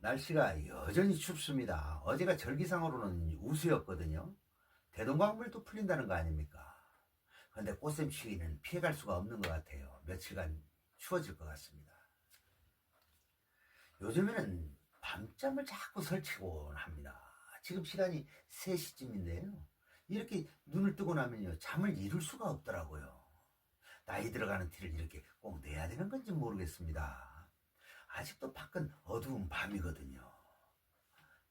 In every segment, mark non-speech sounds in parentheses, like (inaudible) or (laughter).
날씨가 여전히 춥습니다. 어제가 절기상으로는 우수였거든요. 대동강물도 풀린다는 거 아닙니까? 그런데 꽃샘 추위는 피해갈 수가 없는 것 같아요. 며칠간 추워질 것 같습니다. 요즘에는 밤잠을 자꾸 설치곤 합니다. 지금 시간이 3시쯤인데요. 이렇게 눈을 뜨고 나면요. 잠을 이룰 수가 없더라고요. 나이 들어가는 티를 이렇게 꼭 내야 되는 건지 모르겠습니다. 아직도 밖은 어두운 밤이거든요.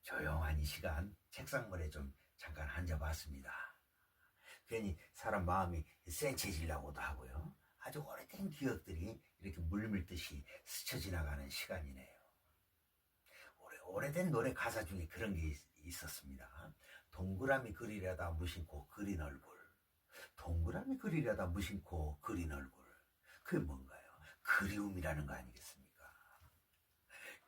조용한 이 시간 책상물에 좀 잠깐 앉아봤습니다. 괜히 사람 마음이 센치해지려고도 하고요. 아주 오래된 기억들이 이렇게 물밀듯이 스쳐 지나가는 시간이네요. 오래, 오래된 노래 가사 중에 그런 게 있, 있었습니다. 동그라미 그리려다 무심코 그린 얼굴. 동그라미 그리려다 무심코 그린 얼굴. 그게 뭔가요? 그리움이라는 거 아니겠습니까?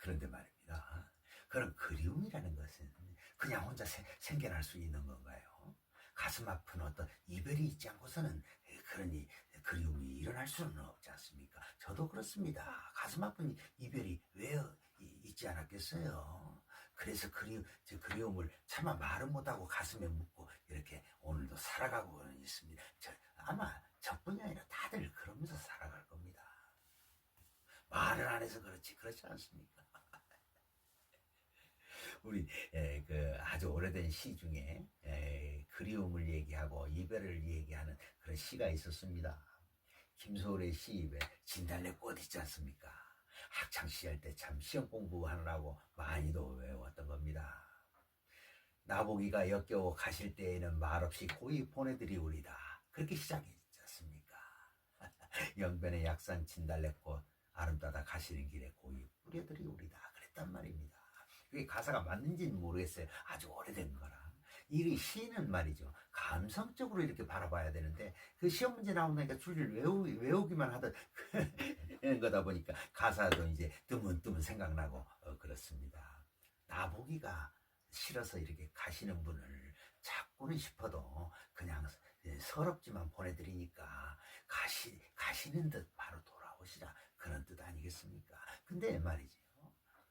그런데 말입니다. 그런 그리움이라는 것은 그냥 혼자 세- 생겨날 수 있는 건가요? 가슴 아픈 어떤 이별이 있지 않고서는 그런 이 그리움이 일어날 수는 없지 않습니까? 저도 그렇습니다. 가슴 아픈 이별이 왜 이- 있지 않았겠어요? 그래서 그리, 저 그리움을 차마 말은 못하고 가슴에 묻고 이렇게 오늘도 살아가고는 있습니다. 저, 아마 저뿐이 아니라 다들 그러면서 살아갈 겁니다. 말을 안 해서 그렇지 그렇지 않습니까? 우리 에, 그 아주 오래된 시 중에 에, 그리움을 얘기하고 이별을 얘기하는 그런 시가 있었습니다. 김소월의 시입에 진달래꽃 있지 않습니까? 학창 시절 때 참 시험 공부하느라고 많이도 외웠던 겁니다. 나보기가 역겨워 가실 때에는 말없이 고이 보내드리우리다. 그렇게 시작했지 않습니까? (laughs) 영변의 약산 진달래꽃 아름다다 가시는 길에 고이 뿌려드리우리다. 그랬단 말입니다. 그게 가사가 맞는지는 모르겠어요. 아주 오래된 거라. 이 시는 말이죠. 감성적으로 이렇게 바라봐야 되는데 그 시험 문제 나오니까 줄을 외우, 외우기만 하던 거다 보니까 가사도 이제 뜨문뜨문 생각나고 어, 그렇습니다. 나보기가 싫어서 이렇게 가시는 분을 찾고는 싶어도 그냥 예, 서럽지만 보내드리니까 가시, 가시는 듯 바로 돌아오시라 그런 뜻 아니겠습니까? 근데 말이죠.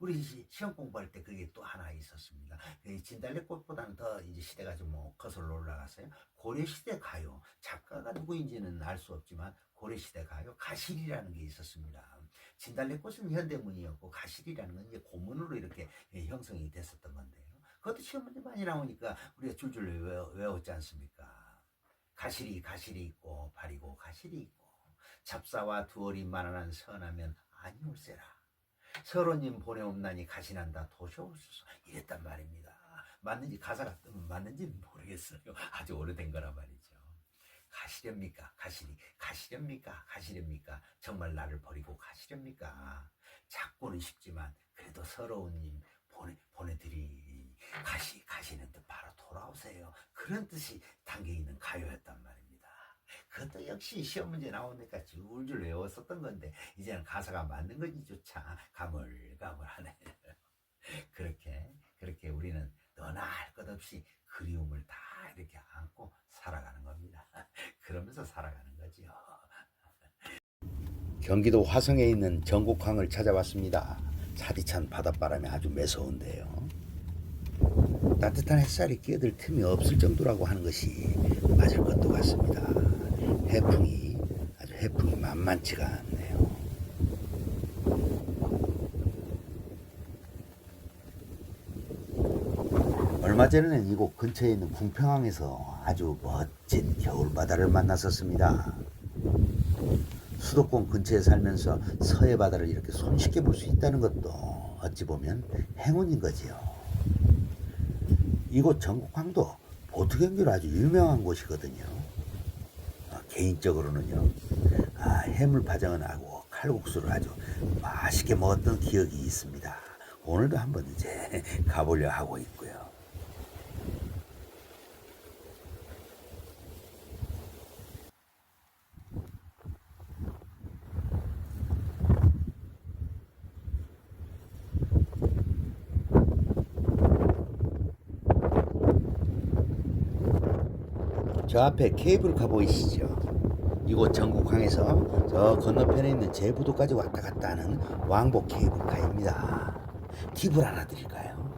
우리 시- 시험 공부할 때 그게 또 하나 있었습니다. 이 진달래꽃보다는 더 이제 시대가 좀 뭐 거슬러 올라갔어요. 고려시대 가요. 작가가 누구인지는 알 수 없지만 고려시대 가요. 가실이라는 게 있었습니다. 진달래꽃은 현대문이었고 가실이라는 건 이제 고문으로 이렇게 예, 형성이 됐었던 건데요. 그것도 시험 문제 많이 나오니까 우리가 줄줄 외웠지 않습니까? 가실이 가실이 있고 바리고 가실이 있고 잡사와 두얼이 만원한 선하면 아니올세라. 서로님 보내옵나니 가시난다 도셔옵소서 이랬단 말입니다. 맞는지 가사가 맞는지는 모르겠어요. 아주 오래된 거란 말이죠. 가시렵니까? 가시리 가시렵니까? 가시렵니까? 정말 나를 버리고 가시렵니까? 찾고는 싶지만 그래도 서러운 님 보내 보내드리 가시 가시는 듯 바로 돌아오세요. 그런 뜻이 담겨 있는 가요였단 말입니다. 그것도 역시 시험 문제 나오니까 줄줄 외웠었던 건데 이제는 가사가 맞는 건지조차 가물가물하네. (laughs) 그렇게 그렇게 우리는 너나 할 것 없이 그리움을 다 이렇게 안고 살아가는 겁니다. (laughs) 그러면서 살아가는 거지요. (laughs) 경기도 화성에 있는 전국항을 찾아왔습니다. 차디찬 바닷바람이 아주 매서운데요. 따뜻한 햇살이 끼어들 틈이 없을 정도라고 하는 것이 맞을 것도 같습니다. 해풍이 아주 해풍이 만만치가 않네요. 얼마 전에는 이곳 근처에 있는 궁평항에서 아주 멋진 겨울바다를 만났었습니다. 수도권 근처에 살면서 서해 바다를 이렇게 손쉽게 볼 수 있다는 것도 어찌 보면 행운인 거지요. 이곳 전국항도 보트 경기로 아주 유명한 곳이거든요. 어, 개인적으로는요, 아, 해물 파전을 하고 칼국수를 아주 맛있게 먹었던 기억이 있습니다. 오늘도 한번 이제 (laughs) 가보려 하고 있고요. 저 앞에 케이블카 보이시죠? 이곳 전국항에서 저 건너편에 있는 제부도까지 왔다 갔다 하는 왕복 케이블카입니다. 팁을 하나 드릴까요?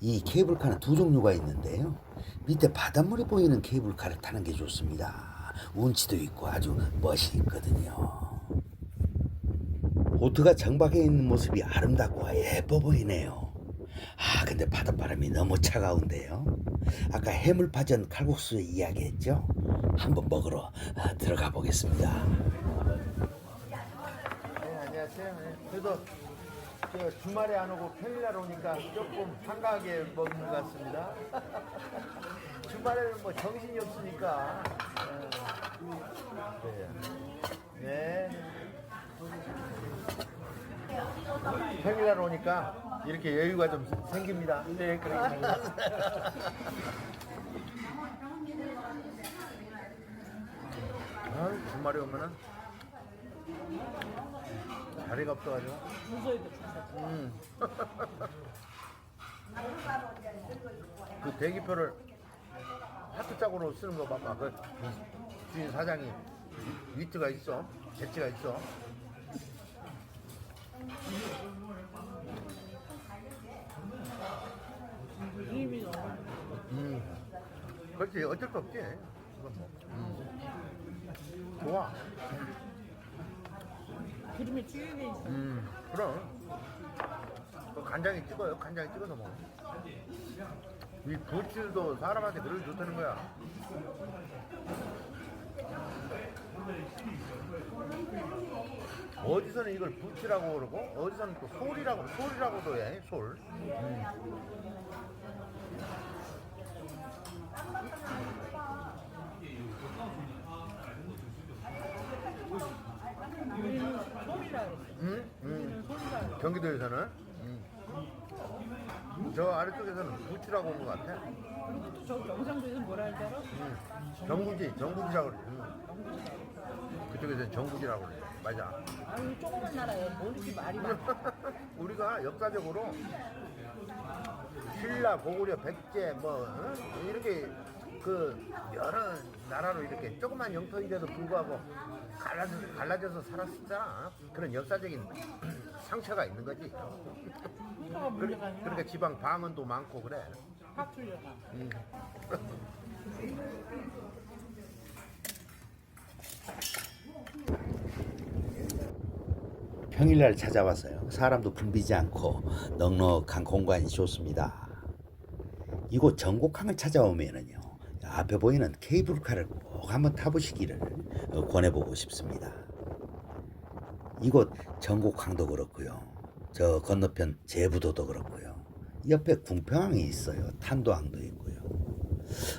이 케이블카는 두 종류가 있는데요. 밑에 바닷물이 보이는 케이블카를 타는 게 좋습니다. 운치도 있고 아주 멋이 있거든요. 보트가 정박해 있는 모습이 아름답고 예뻐 보이네요. 아, 근데 바닷바람이 너무 차가운데요. 아까 해물파전 칼국수 이야기했죠? 한번 먹으러 아, 들어가 보겠습니다. 네, 안녕하세요. 네, 그래도 저 주말에 안 오고 평일날 오니까 조금 한가하게 먹는 것 같습니다. (laughs) 주말에는 뭐 정신이 없으니까. 네. 네. 평일날 오니까 이렇게 여유가 좀 생깁니다. 네, 그러겠습니다. 아, 주말에 오면은 자리가 없어가지고. 음. 그 대기표를 하트 짝으로 쓰는 거 봐봐. 그 주인 사장이 위트가 있어. 재치가 있어. 그렇지. 어쩔 수 없지. 그건 뭐. 음. 좋아. 기름에 있어. 음, 그럼. 그 간장에 찍어요. 간장에 찍어서 먹어. 이 부추도 사람한테 그렇게 좋다는 거야. 어디서는 이걸 부추라고 그러고 어디서는 또 솔이라고 솔이라고도 해. 솔. 음. 우리는 소리라 그랬어. 음? 음. 우리는 소리라 그랬어. 경기도에서는 음. 저 아래쪽에서는 부추라고 하는 것 같아. 그리고 또저 경상도에서 뭐라 할줄 알아? 음. 정구지, 정구지라고 그래. 음. 그쪽에서는 정구지라고 그래. 맞아. 아유 조그만 나라에 뭘 이렇게 말이 많아. (laughs) 우리가 역사적으로 신라, 고구려, 백제 뭐 어? 이렇게 그 여러 나라로 이렇게 조그만 영토인데도 불구하고 갈라져, 갈라져서 살았었잖아. 그런 역사적인 (clears throat) 상처가 있는 거지. 그거가 그러- 문제가 아니라 그러니까 지방 방언도 많고 그래. 음. 평일날 찾아와서요. 사람도 붐비지 않고 넉넉한 공간이 좋습니다. 이곳 전곡항을 찾아오면은요. 앞에 보이는 케이블카를 꼭 한번 타보시기를 어, 권해보고 싶습니다. 이곳 전곡항도 그렇고요. 저 건너편 제부도도 그렇고요. 옆에 궁평항이 있어요. 탄도항도 있고요.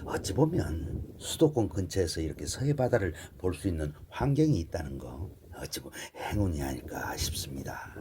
어찌 보면 수도권 근처에서 이렇게 서해 바다를 볼 수 있는 환경이 있다는 거 어찌 보면 행운이 아닐까 싶습니다.